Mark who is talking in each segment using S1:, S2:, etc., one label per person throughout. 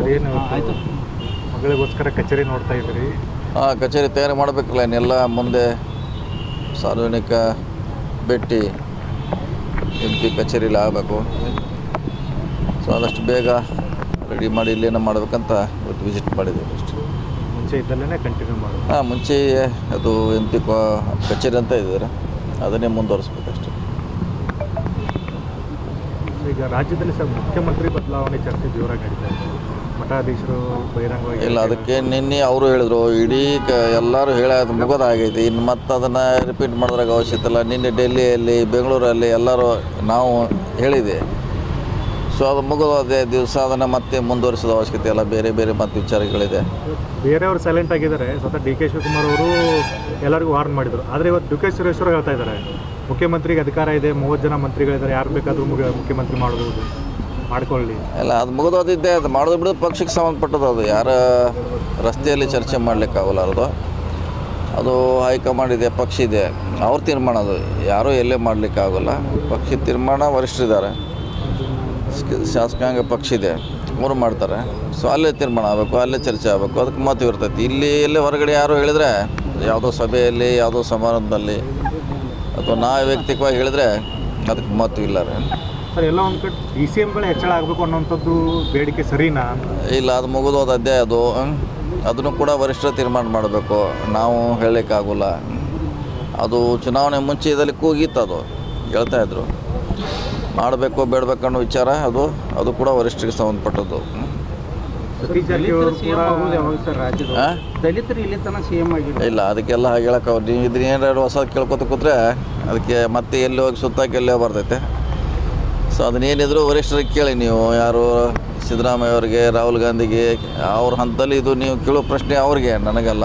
S1: Sir ಏನು
S2: ಆಯಿತು.
S1: ಮಗಳಿಗೋಸ್ಕರ ಕಚೇರಿ ನೋಡ್ತಾ ಇದ್ದೀರಿ?
S3: ಹಾಂ ಕಚೇರಿ ತಯಾರು ಮಾಡಬೇಕಲ್ಲ ಇನ್ನೆಲ್ಲ ಮುಂದೆ ಸಾರ್ವಜನಿಕ ಭೇಟಿ ಎಂ ಪಿ ಕಚೇರಿಲಿ ಆಗಬೇಕು. ಸೊ ಆದಷ್ಟು ಬೇಗ ರೆಡಿ ಮಾಡಿ ಇಲ್ಲೇನೋ ಮಾಡ್ಬೇಕಂತ ಇವತ್ತು ವಿಸಿಟ್ ಮಾಡಿದ್ದೀವಿ ಅಷ್ಟೇ.
S1: ಮುಂಚೆ ಇದ್ದಲ್ಲೇ ಕಂಟಿನ್ಯೂ ಮಾಡೋದು?
S3: ಹಾಂ ಮುಂಚೆ ಅದು ಎಂ ಪಿ ಕಚೇರಿ ಅಂತ ಇದ್ದಾರೆ. ಅದನ್ನೇ ಮುಂದುವರಿಸ್ಬೇಕಷ್ಟೆ.
S1: ಈಗ ರಾಜ್ಯದಲ್ಲಿ ಸರ್ ಮುಖ್ಯಮಂತ್ರಿ ಬದಲಾವಣೆ ಚರ್ಚೆ ಜೋರಾಗಿ ನಡೀತಾ ಇದೆ. ಮಠಾಧೀಶರು ಬಹಿರಂಗವಾಗಿ
S3: ಇಲ್ಲ ಅದಕ್ಕೆ ನಿನ್ನೆ ಅವರು ಹೇಳಿದರು ಇಡೀ ಕ ಎಲ್ಲರೂ ಹೇಳ ಅದು ಮುಗೋದಾಗೈತಿ ಇನ್ನು ಮತ್ತೆ ಅದನ್ನು ರಿಪೀಟ್ ಮಾಡೋದ್ರಾಗ ಅವಶ್ಯಕತೆ ಇಲ್ಲ. ನಿನ್ನೆ ಡೆಲ್ಲಿಯಲ್ಲಿ ಬೆಂಗಳೂರಲ್ಲಿ ಎಲ್ಲರೂ ನಾವು ಹೇಳಿದೆ ಸೊ ಅದು ಮುಗಿದೋದೆ ದಿವಸ ಅದನ್ನು ಮತ್ತೆ ಮುಂದುವರಿಸೋದು ಅವಶ್ಯಕತೆ ಇಲ್ಲ. ಬೇರೆ ಬೇರೆ ಮತ್ತೆ ವಿಚಾರಗಳಿದೆ.
S1: ಬೇರೆಯವರು ಸೈಲೆಂಟ್ ಆಗಿದ್ದಾರೆ. ಸ್ವತಃ ಡಿ ಕೆ ಶಿವಕುಮಾರ್ ಅವರು ಎಲ್ಲರಿಗೂ ವಾರ್ನ್ ಮಾಡಿದರು. ಆದರೆ ಇವತ್ತು ಡಿ ಕೆ ಸುರೇಶ್ವರ ಹೇಳ್ತಾ ಇದ್ದಾರೆ. ಮುಖ್ಯಮಂತ್ರಿಗೆ ಅಧಿಕಾರ ಇದೆ ಮೂವತ್ತು ಜನ ಮಂತ್ರಿಗಳಿದ್ದಾರೆ. ಯಾರು ಬೇಕಾದರೂ ಮುಖ್ಯ ಮುಖ್ಯಮಂತ್ರಿ ಮಾಡ್ಬೋದು. ಮಾಡ್ಕೊಳ್ಳಿ.
S3: ಅಲ್ಲ, ಅದು ಮುಗಿದೋದಿದ್ದೆ ಅದು. ಮಾಡೋದು ಬಿಡೋದು ಪಕ್ಷಕ್ಕೆ ಸಂಬಂಧಪಟ್ಟದ್ದು ಅದು. ಯಾರ ರಸ್ತೆಯಲ್ಲಿ ಚರ್ಚೆ ಮಾಡಲಿಕ್ಕಾಗಲ್ಲ ಅದು ಅದು ಹೈಕಮಾಂಡ್ ಇದೆ, ಪಕ್ಷ ಇದೆ. ಅವ್ರ ತೀರ್ಮಾನ ಅದು. ಯಾರೂ ಎಲ್ಲೇ ಮಾಡಲಿಕ್ಕಾಗಲ್ಲ ಪಕ್ಷದ ತೀರ್ಮಾನ ವರಿಷ್ಠರಿದ್ದಾರೆ. ಶಾಸಕಾಂಗ ಪಕ್ಷ ಇದೆ. ಅವರು ಮಾಡ್ತಾರೆ. ಸೊ, ಅಲ್ಲೇ ತೀರ್ಮಾನ ಆಗಬೇಕು, ಅಲ್ಲೇ ಚರ್ಚೆ ಆಗಬೇಕು. ಅದಕ್ಕೆ ಮಹತ್ವ ಇರ್ತೈತಿ. ಇಲ್ಲಿ ಎಲ್ಲೇ ಹೊರಗಡೆ ಯಾರು ಹೇಳಿದ್ರೆ, ಯಾವುದೋ ಸಭೆಯಲ್ಲಿ, ಯಾವುದೋ ಸಮಾರಂಭದಲ್ಲಿ ಅಥವಾ ನಾ ವೈಯಕ್ತಿಕವಾಗಿ ಹೇಳಿದ್ರೆ, ಅದಕ್ಕೆ ಮಹತ್ವ ಇಲ್ಲ ರೀ
S1: ಸರ್ ಎಲ್ಲ ಒಂದು ಕಡೆ ಡಿ ಸಿ ಎಮ್ಗಳು ಹೆಚ್ಚಳ ಆಗಬೇಕು ಅನ್ನೋಂಥದ್ದು ಬೇಡಿಕೆ ಸರಿನಾ?
S3: ಇಲ್ಲ ಅದು ಮುಗಿದೋದ ಅಧ್ಯಾಯ ಅದು. ಹ್ಮ್. ಅದನ್ನು ಕೂಡ ವರಿಷ್ಠ ತೀರ್ಮಾನ ಮಾಡಬೇಕು. ನಾವು ಹೇಳಲಿಕ್ಕಾಗಲ್ಲ. ಅದು ಚುನಾವಣೆ ಮುಂಚೆ ಇದರಲ್ಲಿ ಕೂಗಿತ್ತು ಅದು. ಹೇಳ್ತಾ ಇದ್ರು. ಮಾಡಬೇಕು ಬೇಡಬೇಕು ಅನ್ನೋ ವಿಚಾರ ಅದು. ಅದು ಕೂಡ ವರಿಷ್ಠರಿಗೆ ಸಂಬಂಧಪಟ್ಟದ್ದು.
S2: ಇಲ್ಲಿ
S3: ಅದಕ್ಕೆಲ್ಲ ಹಾಗೆ ಹೇಳಕ್ಕೆ ನೀವು ಇದನ್ನ ಏನಾರು ಹೊಸ ಕೇಳ್ಕೊತ ಕೂತ್ರೆ ಅದಕ್ಕೆ ಮತ್ತೆ ಎಲ್ಲಿ ಹೋಗಿ ಸುತ್ತಾಕಿ ಎಲ್ಲೇ ಬರ್ತೈತೆ ಸೊ ಅದನ್ನೇನಿದ್ರು ವರಿಷ್ಠರಿಗೆ ಕೇಳಿ ನೀವು ಯಾರು ಸಿದ್ದರಾಮಯ್ಯ ಅವರಿಗೆ ರಾಹುಲ್ ಗಾಂಧಿಗೆ ಅವ್ರ ಹಂತದಲ್ಲಿ ಇದು ನೀವು ಕೇಳೋ ಪ್ರಶ್ನೆ ಅವ್ರಿಗೆ ನನಗಲ್ಲ.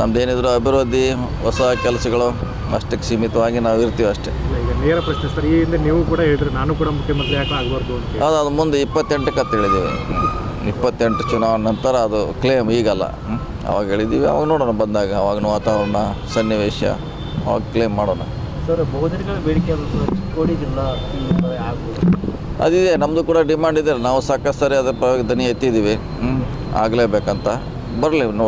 S3: ನಮ್ದೇನಿದ್ರು ಅಭಿವೃದ್ಧಿ ಹೊಸ ಕೆಲಸಗಳು ಅಷ್ಟಕ್ಕೆ ಸೀಮಿತವಾಗಿ ನಾವು ಇರ್ತೀವಿ ಅಷ್ಟೇ.
S1: ನೇರ ಪ್ರಶ್ನೆ ಸರ್ ಈ ಹಿಂದೆ ನೀವು ಕೂಡ ಹೇಳಿದ್ರಿ ನಾನು ಕೂಡ ಮುಖ್ಯಮಂತ್ರಿ ಯಾಕೆ ಆಗಬಾರ್ದು ಅಂತ
S3: ಅದು ಅದು ಮುಂದೆ ಇಪ್ಪತ್ತೆಂಟಕ್ಕೆ ಅಂತ ಹೇಳಿದ್ದೀವಿ. ಇಪ್ಪತ್ತೆಂಟು ಚುನಾವಣೆ ನಂತರ ಅದು ಕ್ಲೇಮ್ ಈಗಲ್ಲ. ಅವಾಗ ಹೇಳಿದ್ದೀವಿ ಅವಾಗ ನೋಡೋಣ ಬಂದಾಗ ಅವಾಗಿನ ವಾತಾವರಣ ಸನ್ನಿವೇಶ ಅವಾಗ ಕ್ಲೇಮ್ ಮಾಡೋಣ.
S2: ಸರ್ ಬಹುಜನಗಳ ಬೇಡಿಕೆ ಚಿಕ್ಕೋಡಿ ಜಿಲ್ಲಾ
S3: ಅದಿದೆ ನಮ್ಮದು ಕೂಡ ಡಿಮಾಂಡ್ ಇದೆ. ನಾವು ಸಾಕಷ್ಟು ಸರಿ ಅದರ ಪರವಾಗಿ ದನಿ ಎತ್ತಿದ್ದೀವಿ. ಹ್ಞೂ ಆಗಲೇಬೇಕಂತ. ಬರಲಿ ನೋ